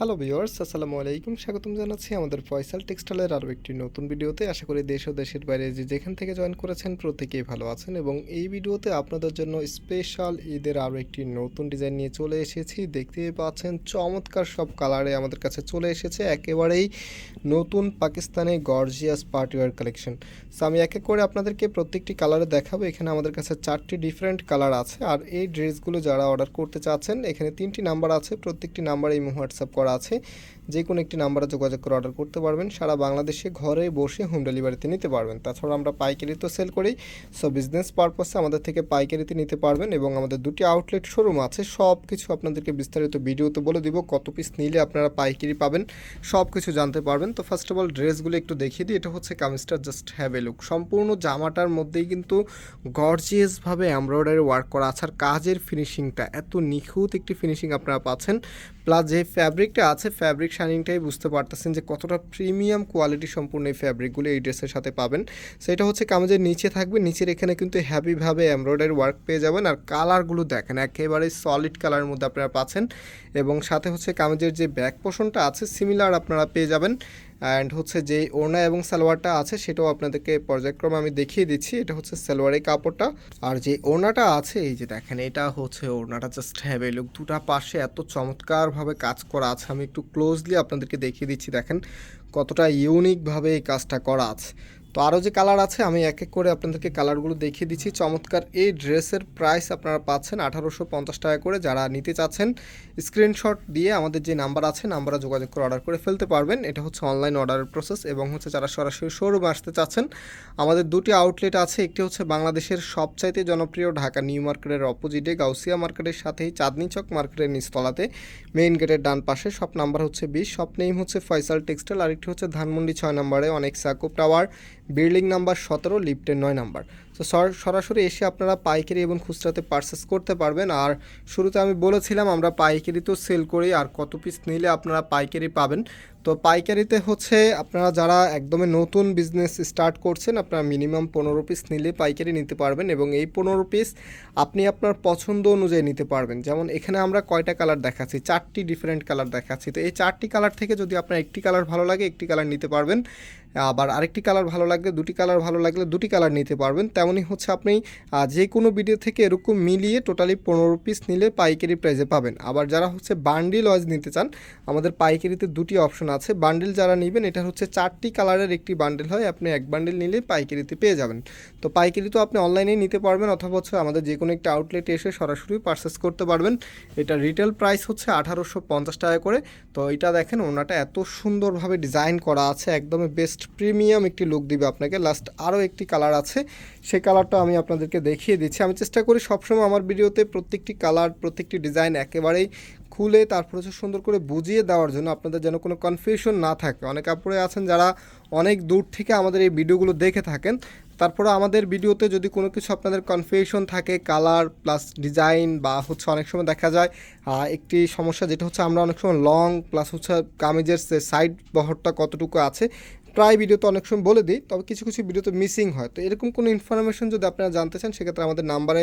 Hello viewers আসসালামু আলাইকুম। স্বাগতম জানাচ্ছি আমাদের ফয়সাল টেক্সটাইলের আরও একটি নতুন ভিডিওতে। আশা করি দেশ ও দেশের বাইরে যে যেখান থেকে জয়েন করেছেন প্রত্যেকেই ভালো আছেন এবং এই ভিডিওতে আপনাদের জন্য স্পেশাল ঈদের আরও একটি নতুন ডিজাইন নিয়ে চলে এসেছি। দেখতেই পাচ্ছেন, চমৎকার সব কালারে আমাদের কাছে চলে এসেছে। একেবারেই নতুন Pakistani gorgeous partywear collection so আমি এক এক করে আপনাদেরকে প্রত্যেকটি কালারে দেখাবো। এখানে আমাদের কাছে চারটি ডিফারেন্ট কালার আছে। আর এই ড্রেসগুলো যারা অর্ডার করতে চাচ্ছেন, এখানে তিনটি নাম্বার আছে। প্রত্যেকটি নাম্বারে এই হোয়াটসঅ্যাপ করা আছে। যে কোনো একটি নাম্বারে যোগাযোগ করে অর্ডার করতে পারবেন। সারা বাংলাদেশে ঘরে বসে হোম ডেলিভারিতে নিতে পারবেন। তাছাড়া আমরা পাইকারি তো সেল করি সো বিজনেস পারপাসে আমাদের থেকে পাইকারিতে নিতে পারবেন এবং আমাদের দুটি আউটলেট শোরুম আছে। সব কিছু আপনাদেরকে বিস্তারিত ভিডিওতে বলে দিব। কত পিস নিলে আপনারা পাইকারি পাবেন সব কিছু জানতে পারবেন। তো ফার্স্ট অফ অল ড্রেসগুলো একটু দেখিয়ে দিই। এটা হচ্ছে কামিজটা জাস্ট হ্যাভ এ লুক সম্পূর্ণ জামাটার মধ্যেই কিন্তু গর্জিয়াসভাবে এমব্রয়ডারি ওয়ার্ক করা আছে। আর কাজের ফিনিশিংটা এত নিখুঁত একটি ফিনিশিং আপনারা পাচ্ছেন। প্লাস যে ফ্যাব্রিকটা আছে ফ্যাব্রিক শাইনিংটাই বুঝতে পারতেছেন যে কতটা প্রিমিয়াম কোয়ালিটি সম্পূর্ণ এই ফ্যাব্রিকগুলো এই ড্রেসের সাথে পাবেন। সেটা হচ্ছে কামিজের নিচে থাকবে, নিচের এখানে কিন্তু হ্যাভিভাবে এমব্রয়ডারি ওয়ার্ক পেয়ে যাবেন আর কালারগুলো দেখেন, একেবারে সলিড কালারের মধ্যে আপনারা পাচ্ছেন। এবং সাথে হচ্ছে কামিজের যে ব্যাক পোষণটা আছে সিমিলার আপনারা পেয়ে যাবেন। অ্যান্ড হচ্ছে যে ওড়না এবং সালোয়ারটা আছে, সেটাও আপনাদেরকে পর্যায়ক্রমে আমি দেখিয়ে দিচ্ছি। এটা হচ্ছে সালোয়ারের কাপড়টা। আর যে ওড়নাটা আছে, এই যে দেখেন, এটা হচ্ছে ওড়নাটা জাস্ট হ্যাভে লুক দুটা পাশে এত চমৎকারভাবে কাজ করা আছে। আমি একটু ক্লোজলি আপনাদেরকে দেখিয়ে দিচ্ছি, দেখেন, কতটা ইউনিকভাবে এই কাজটা করা আছে। তো আরও যে কালার আছে, আমি এক এক করে আপনাদেরকে কালারগুলো দেখিয়ে দিচ্ছি। চমৎকার এই ড্রেসের প্রাইস আপনারা পাচ্ছেন আঠারোশো পঞ্চাশ টাকা করে। যারা নিতে চাচ্ছেন স্ক্রিনশট দিয়ে আমাদের যে নাম্বার আছে নাম্বারে যোগাযোগ করে অর্ডার করে ফেলতে পারবেন। এটা হচ্ছে অনলাইন অর্ডারের প্রসেস এবং হচ্ছে যারা সরাসরি শোরুমে আসতে চাচ্ছেন, আমাদের দুটি আউটলেট আছে। একটি হচ্ছে বাংলাদেশের সবচাইতে জনপ্রিয় ঢাকা নিউ মার্কেটের অপোজিটে গাউসিয়া মার্কেটের সাথেই চাঁদনি চক মার্কেটের নিচতলাতে। মেইন গেটের ডান পাশে শপ নাম্বার হচ্ছে বিশ শপ নেম হচ্ছে ফয়সাল টেক্সটাইল আরেকটি হচ্ছে ধানমন্ডি ছয় নম্বরে অনেক সাকুব টাওয়ার বিল্ডিং নাম্বার সতেরো লিফটের নয় নাম্বার। তো সরাসরি এসে আপনারা পাইকারি এবং খুচরাতে পারচেস করতে পারবেন। আর শুরুতে আমি বলেছিলাম আমরা পাইকারি তো সেল করি, আর কত পিস নিলে আপনারা পাইকারি পাবেন। তো পাইকারিতে হচ্ছে আপনারা যারা একদমই নতুন বিজনেস স্টার্ট করছেন, আপনারা মিনিমাম পনেরো পিস নিলে পাইকারি নিতে পারবেন এবং এই পনেরো পিস আপনি আপনার পছন্দ অনুযায়ী নিতে পারবেন। যেমন এখানে আমরা কয়টা কালার দেখাচ্ছি? চারটি ডিফারেন্ট কালার দেখাচ্ছি। তো এই চারটি কালার থেকে যদি আপনার একটি কালার ভালো লাগে, একটি কালার নিতে পারবেন। আবার আরেকটি কালার ভালো লাগলে, দুটি কালার ভালো লাগলে দুটি কালার নিতে পারবেন। তেমনই হচ্ছে আপনি যে কোনো ভিডিও থেকে এরকম মিলিয়ে টোটালি পনেরো পিস নিলে পাইকারি প্রাইসে পাবেন। আবার যারা হচ্ছে বান্ডিল ওয়াইজ নিতে চান, আমাদের পাইকারিতে দুটি অপশন আছে। বান্ডিল যারা নেবেন, এটা হচ্ছে চারটি কালারের একটি বান্ডিল হয়। আপনি এক বান্ডিল নিলে পাইকারিতে পেয়ে যাবেন। তো পাইকারি তো আপনি অনলাইনেই নিতে পারবেন, অথবা হচ্ছে আমাদের যে কোনো একটা আউটলেটে এসে সরাসরি পারচেস করতে পারবেন। এটা রিটেল প্রাইস হচ্ছে আঠারোশো পঞ্চাশ টাকা করে। তো এটা দেখেন, ওনাটা এত সুন্দরভাবে ডিজাইন করা আছে। একদমই বেস্ট প্রিমিয়াম একটি লুক দিবে আপনাকে। লাস্ট আরও একটি কালার আছে। সেই কালারটা আমি আপনাদেরকে দেখিয়ে দিচ্ছি। আমি চেষ্টা করি সবসময় আমার ভিডিওতে প্রত্যেকটি কালার প্রত্যেকটি ডিজাইন একেবারেই খুলে, তারপর হচ্ছে সুন্দর করে বুঝিয়ে দেওয়ার জন্য আপনাদের যেন কোনো কনফিউশন না থাকে। অনেক আপুরে আছেন যারা অনেক দূর থেকে আমাদের এই ভিডিওগুলো দেখে থাকেন। তারপরে আমাদের ভিডিওতে যদি কোনো কিছু আপনাদের কনফিউশন থাকে কালার প্লাস ডিজাইন বা হচ্ছে অনেক সময় দেখা যায় একটি সমস্যা যেটা হচ্ছে আমরা অনেক সময় লং প্লাস হচ্ছে কামিজের সাইড বহরটা কতটুকু আছে প্রায় ভিডিওতে অনেক সময় বলে দিই, তবে কিছু কিছু ভিডিওতে মিসিং হয়। তো এরকম কোনো ইনফরমেশন যদি আপনারা জানতে চান, সেক্ষেত্রে আমাদের নাম্বারে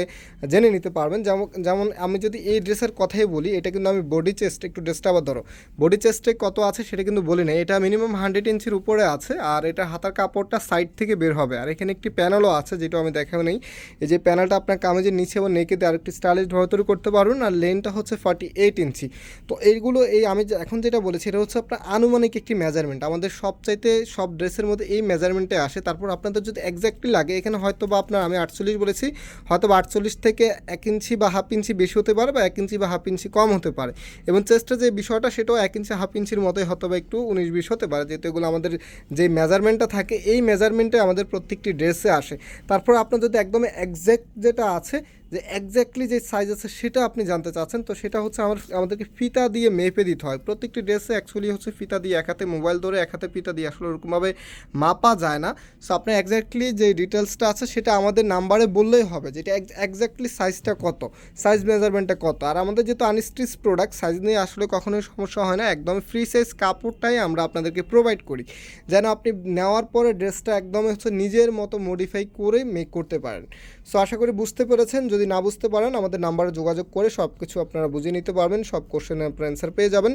জেনে নিতে পারবেন। যেমন যেমন আমি যদি এই ড্রেসের কথাই বলি, এটা কিন্তু আমি বডি চেস্ট একটু ড্রেসটা আবার ধরো। বডি চেস্টে কত আছে সেটা কিন্তু বলি না এটা মিনিমাম হান্ড্রেড ইঞ্চির উপরে আছে, আর এটা হাতার কাপড়টা সাইড থেকে বের হবে। আর এখানে একটি প্যানেলও আছে, যেটা আমি দেখাও নেই। এই যে প্যানেলটা আপনার কামেজের নিচে এবং নেকেতে আরেকটি স্টাইলিশ তৈরি করতে পারবেন, আর লেনটা হচ্ছে ফর্টি এইট ইঞ্চি তো এইগুলো এই আমি এখন যেটা বলেছি, এটা হচ্ছে আপনার আনুমানিক একটি মেজারমেন্ট আমাদের সবচাইতে সব ড্রেসের মধ্যে এই মেজারমেন্টে আসে। তারপর আপনাদের যদি এক্স্যাক্টলি লাগে, এখানে হয়তো বা আপনার আমি আটচল্লিশ বলেছি হয়তো বা আটচল্লিশ থেকে এক ইঞ্চি বা হাফ ইঞ্চি বেশি হতে পারে বা এক ইঞ্চি বা হাফ ইঞ্চি কম হতে পারে। এবং চেস্টের যে বিষয়টা, সেটাও এক ইঞ্চি হাফ ইঞ্চির মতোই হয়তো বা একটু উনিশ বিশ হতে পারে, যেহেতু এগুলো আমাদের যে মেজারমেন্টটা থাকে, এই মেজারমেন্টে আমাদের প্রত্যেকটি ড্রেসে আসে। তারপর আপনার যদি একদম একজ্যাক্ট যেটা আছে যে এক্স্যাক্টলি যে সাইজ আছে সেটা আপনি জানতে চাচ্ছেন। তো সেটা হচ্ছে আমার, আমাদেরকে ফিতা দিয়ে মেপে দিতে হয়। প্রত্যেকটি ড্রেসে অ্যাকচুয়ালি হচ্ছে ফিতা দিয়ে এক হাতে মোবাইল ধরে এক হাতে ফিতা দিয়ে আসলে ওরকমভাবে মাপা যায় না। সো আপনার এক্স্যাক্টলি যে ডিটেলসটা আছে সেটা আমাদের নাম্বারে বললেই হবে যেটা এক্স্যাক্টলি সাইজটা কত সাইজ মেজারমেন্টটা কত। আর আমাদের যেহেতু আনস্টিচ প্রোডাক্ট সাইজ নিয়ে আসলে কখনোই সমস্যা হয় না। একদম ফ্রি সাইজ কাপড়টাই আমরা আপনাদেরকে প্রোভাইড করি। যেন আপনি নেওয়ার পরে ড্রেসটা একদম হচ্ছে নিজের মতো মডিফাই করে মেক করতে পারেন। সো আশা করি বুঝতে পেরেছেন। যদি যদি না বুঝতে পারেন, আমাদের নাম্বারে যোগাযোগ করে সব কিছু আপনারা বুঝে নিতে পারবেন, সব কোশ্চেনের আপনার অ্যান্সার পেয়ে যাবেন।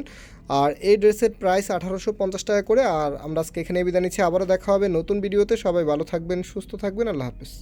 আর এই ড্রেসের প্রাইস আঠারোশো পঞ্চাশ টাকা করে। আর আমরা আজকে এখানে বিদায় নিচ্ছি। আবারও দেখা হবে নতুন ভিডিওতে সবাই ভালো থাকবেন, সুস্থ থাকবেন। আল্লাহ হাফিজ।